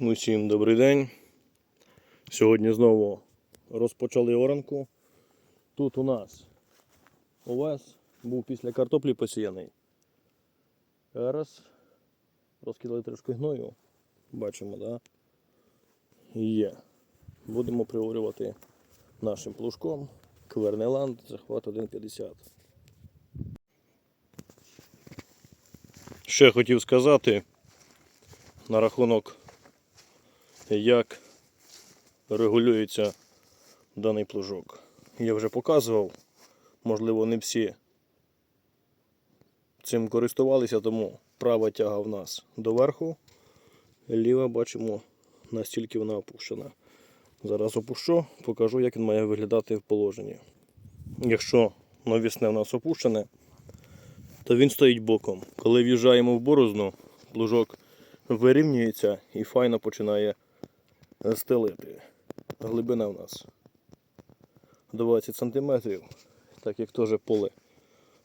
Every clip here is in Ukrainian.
Усім добрий день. Сьогодні знову розпочали оранку. Тут у нас овес був після картоплі посіяний. Зараз розкидали трошки гною. Бачимо, да? Є. Будемо приорювати нашим плужком. Квернеланд, захват 1,50. Ще хотів сказати на рахунок як регулюється даний плужок. Я вже показував, можливо, не всі цим користувалися, тому права тяга в нас доверху, ліва бачимо настільки вона опущена. Зараз опущу, покажу, як він має виглядати в положенні. Якщо навісне в нас опущене, то він стоїть боком. Коли в'їжджаємо в борозну, плужок вирівнюється і файно починає стелити. Глибина в нас 20 см, так як теж поле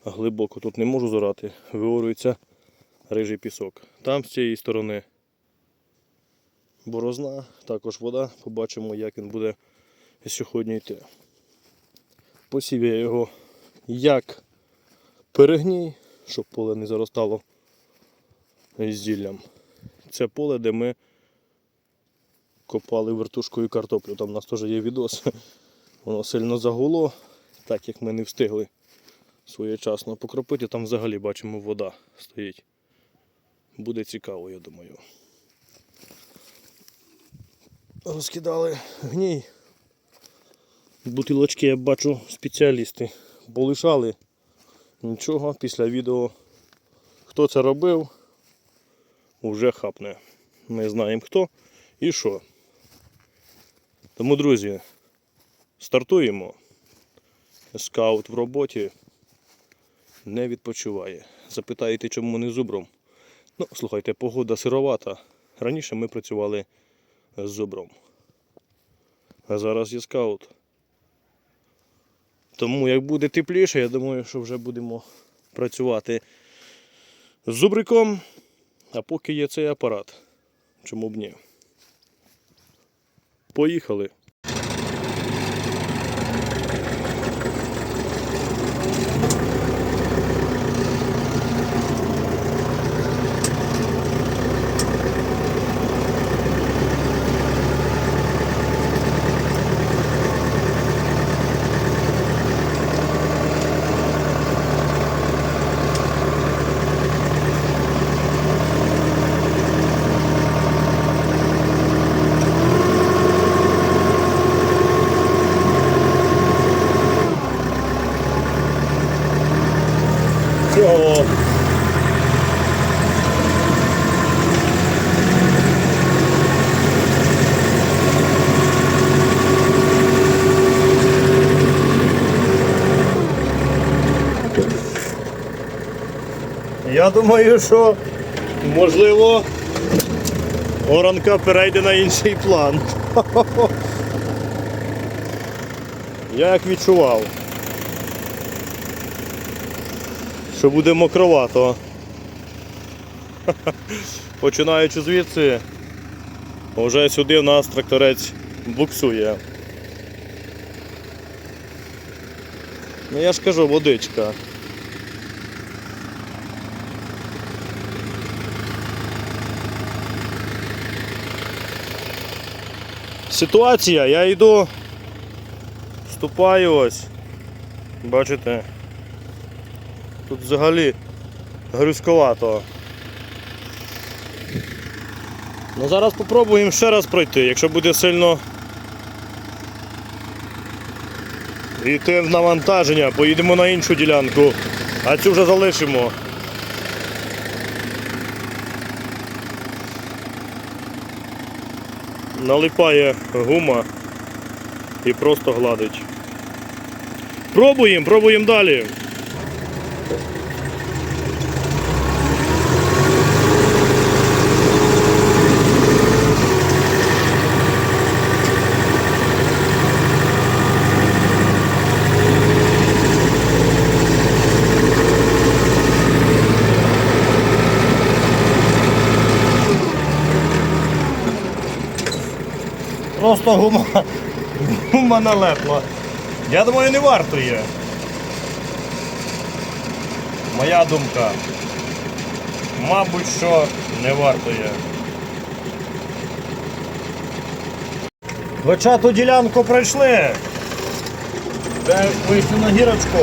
глибоко тут не можу зорати, виорюється рижий пісок. Там з цієї сторони борозна, також вода. Побачимо, як він буде сьогодні йти. Посів я його як перегній, щоб поле не заростало зіллям. Це поле, де ми копали вертушкою картоплю. Там у нас теж є відос. Воно сильно загуло, так як ми не встигли своєчасно покропити. Там взагалі бачимо вода стоїть. Буде цікаво, я думаю. Розкидали гній. Бутилочки я бачу спеціалісти полишали. Нічого, після відео хто це робив, вже хапне. Ми знаємо хто і що. Тому, друзі, стартуємо. Скаут в роботі не відпочиває. Запитаєте, чому не зубром? Ну, слухайте, погода сировата. Раніше ми працювали з зубром. А зараз є скаут. Тому як буде тепліше, я думаю, що вже будемо працювати з зубриком, а поки є цей апарат. Чому б ні? Поїхали. Цього. Я думаю, що можливо оранка перейде на інший план. Я як відчував. Що буде мокровато. Починаючи звідси, вже сюди в нас тракторець буксує. Ну я ж кажу, водичка. Ситуація, я йду, вступаю ось, бачите. Тут взагалі грюзковато. Ну зараз спробуємо ще раз пройти, якщо буде сильно йти в навантаження, поїдемо на іншу ділянку, а цю вже залишимо. Налипає гума і просто гладить. Пробуємо, пробуємо далі. Просто гума, гума налепла. Я думаю, не варто є. Моя думка. Мабуть, що не варто є. Хоча ту ділянку пройшли. Де вийшли на гірочку.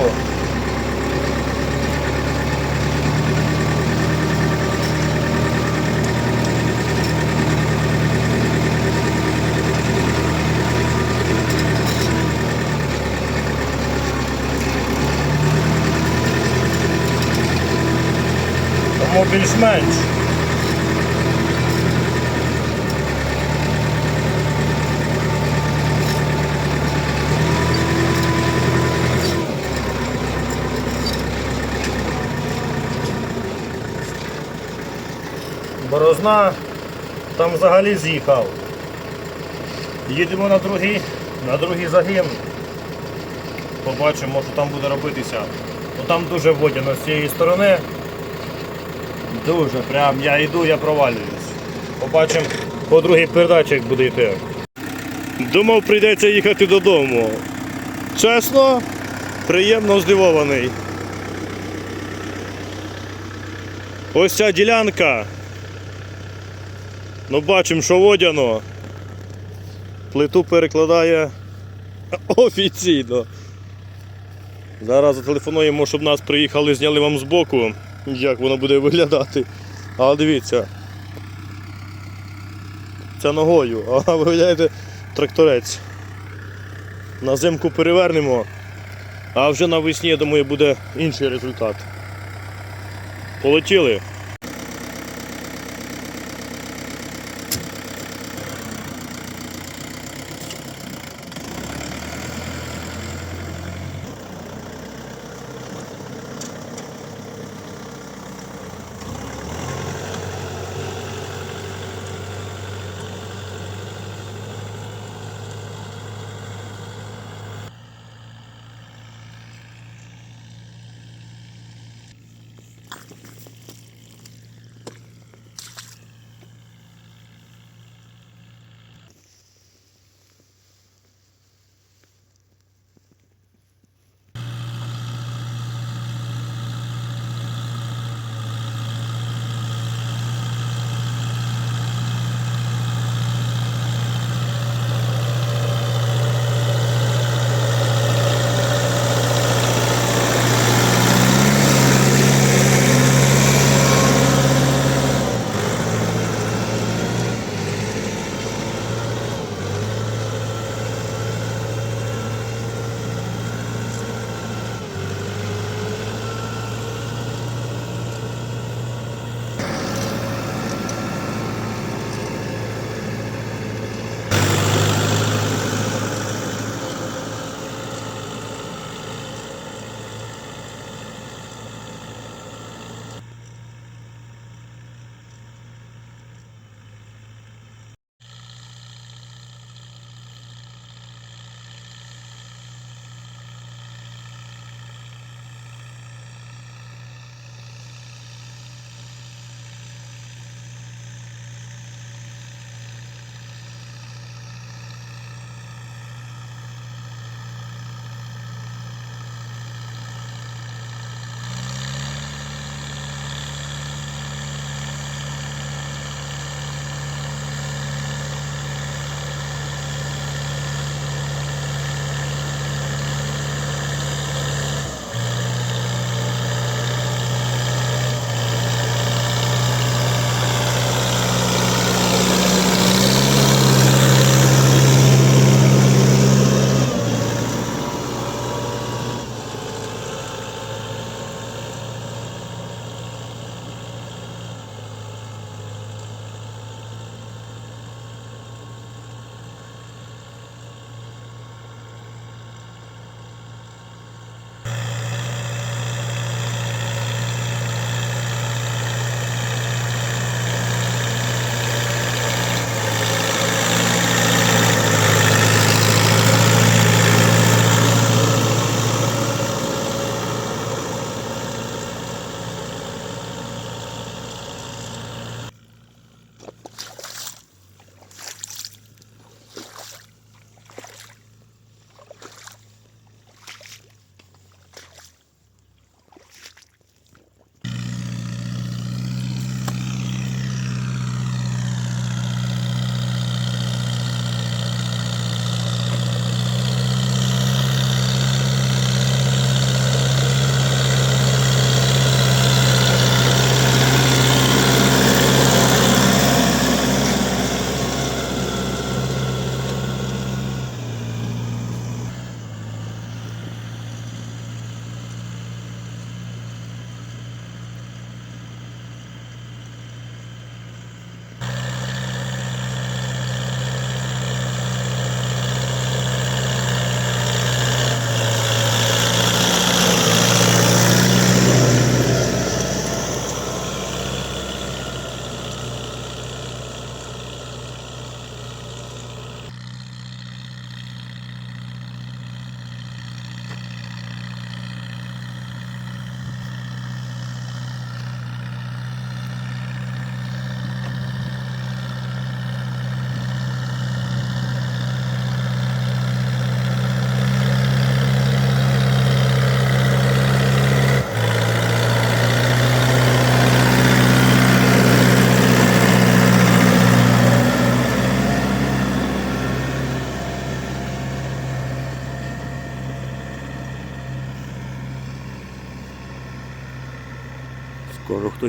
Тому більш-менш. Борозна там взагалі з'їхав. Їдемо на другий, на другий загін. Побачимо, що там буде робитися. Ну, там дуже водяно з цієї сторони. Дуже, прям я йду, я провалююсь. Побачимо по другій передачі, як буде йти. Думав, прийдеться їхати додому. Чесно, приємно здивований. Ось ця ділянка. Ну, бачимо, що водяно. Плиту перекладає офіційно. Зараз зателефонуємо, щоб нас приїхали, зняли вам збоку, як воно буде виглядати. Але дивіться. Це ногою, а виглядаєте тракторець. На зимку перевернемо, а вже навесні, я думаю, буде інший результат. Полетіли.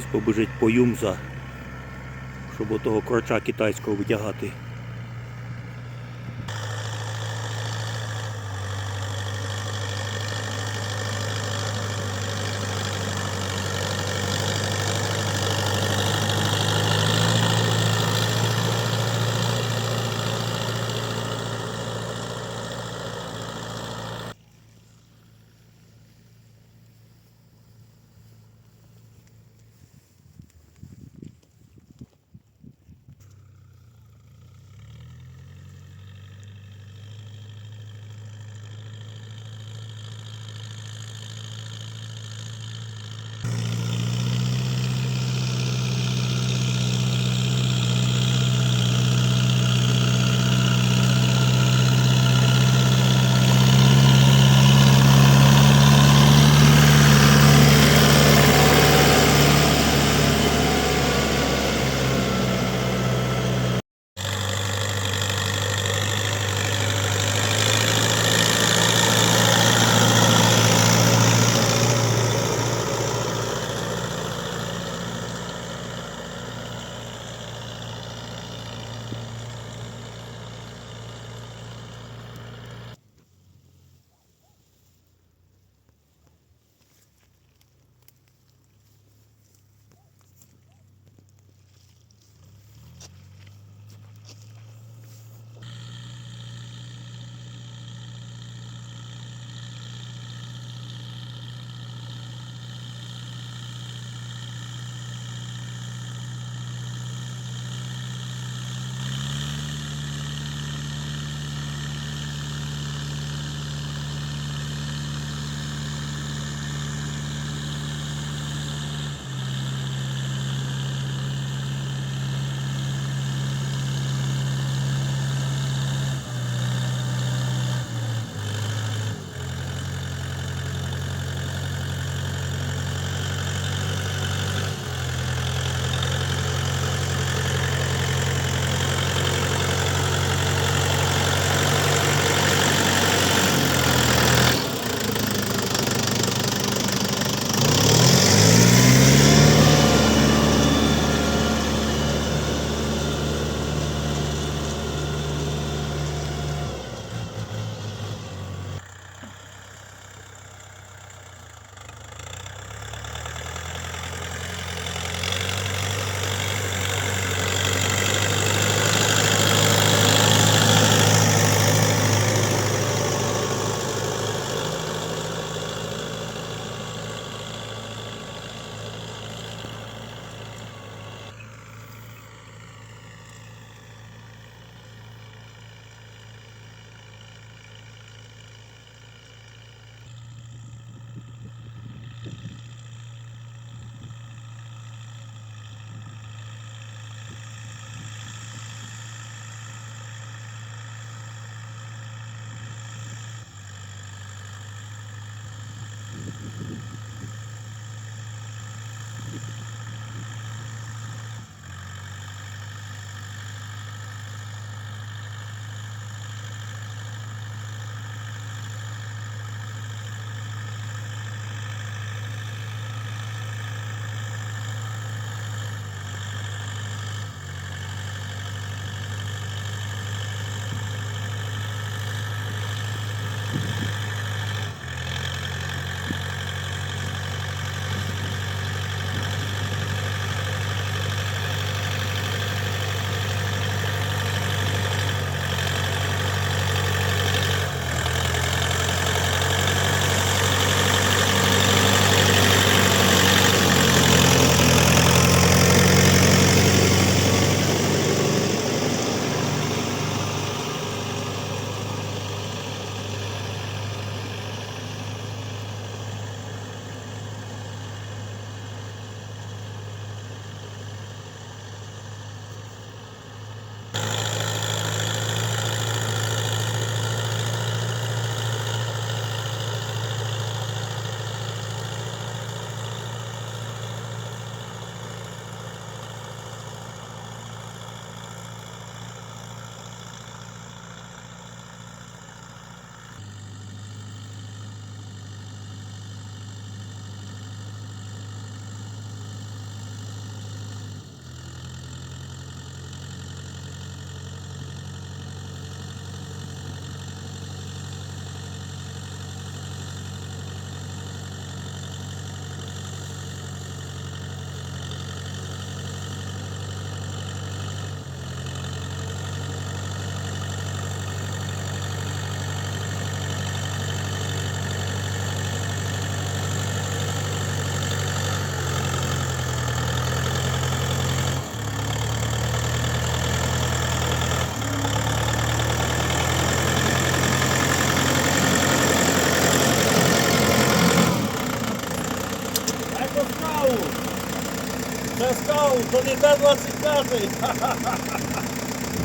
Хтось побежить по юмза, щоб отого кроча китайського витягати. То не Т-25.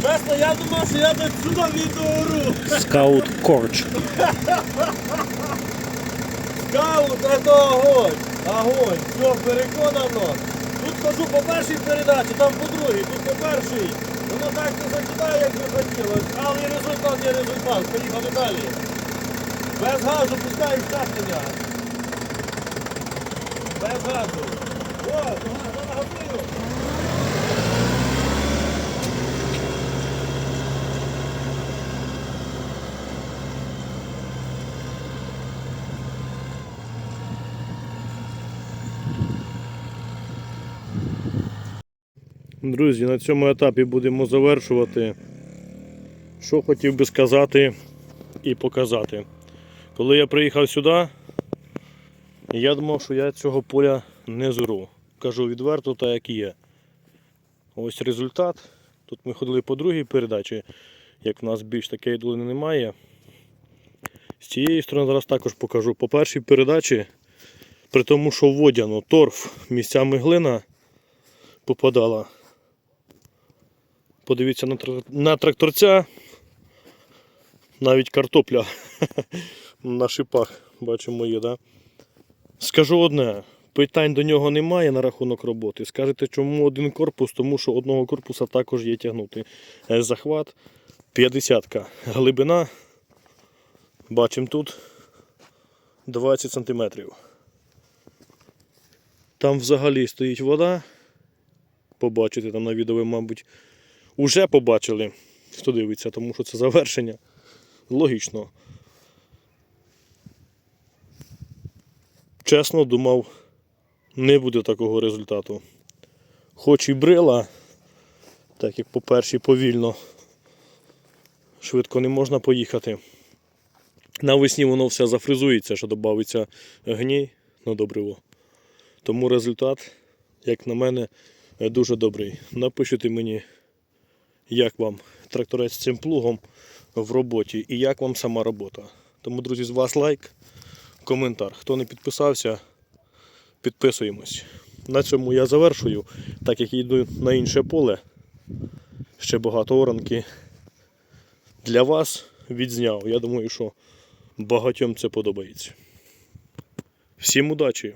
Чесно, я думав, що я до сюди відеору. Скаут Корч. Скаут, це огонь. Огонь. Все, переконано. Тут хожу по першій передачі, там по другій, тут по першій. Воно так не закидає, як би хотілося, але і результат є результат. Поїхали далі. Без газу пускаємо щеплення. Без газу. О, на газую. Друзі, на цьому етапі будемо завершувати. Що хотів би сказати і показати. Коли я приїхав сюди, я думав, що я цього поля не зору. Кажу відверто, так як є. Ось результат. Тут ми ходили по другій передачі, як в нас більш такої долини немає. З цієї сторони зараз також покажу. По першій передачі, при тому, що водяно, торф, місцями глина попадала. Подивіться на, тракторця. Навіть картопля на шипах бачимо є, да? Скажу одне, питань до нього немає на рахунок роботи. Скажете, чому один корпус? Тому що одного корпуса також є тягнути. Е, Захват 50 глибина. Бачимо тут 20 см. Там взагалі стоїть вода. Побачите там на відео, мабуть, уже побачили, хто дивиться, тому що це завершення. Логічно. Чесно думав, не буде такого результату. Хоч і брила, так як по першій повільно, швидко не можна поїхати. Навесні воно все зафризується, що додається гній на добриво. Тому результат, як на мене, дуже добрий. Напишіть мені, як вам тракторець з цим плугом в роботі і як вам сама робота. Тому, друзі, з вас лайк, коментар. Хто не підписався, підписуємось. На цьому я завершую, так як йду на інше поле. Ще багато оранки для вас відзняв. Я думаю, що багатьом це подобається. Всім удачі!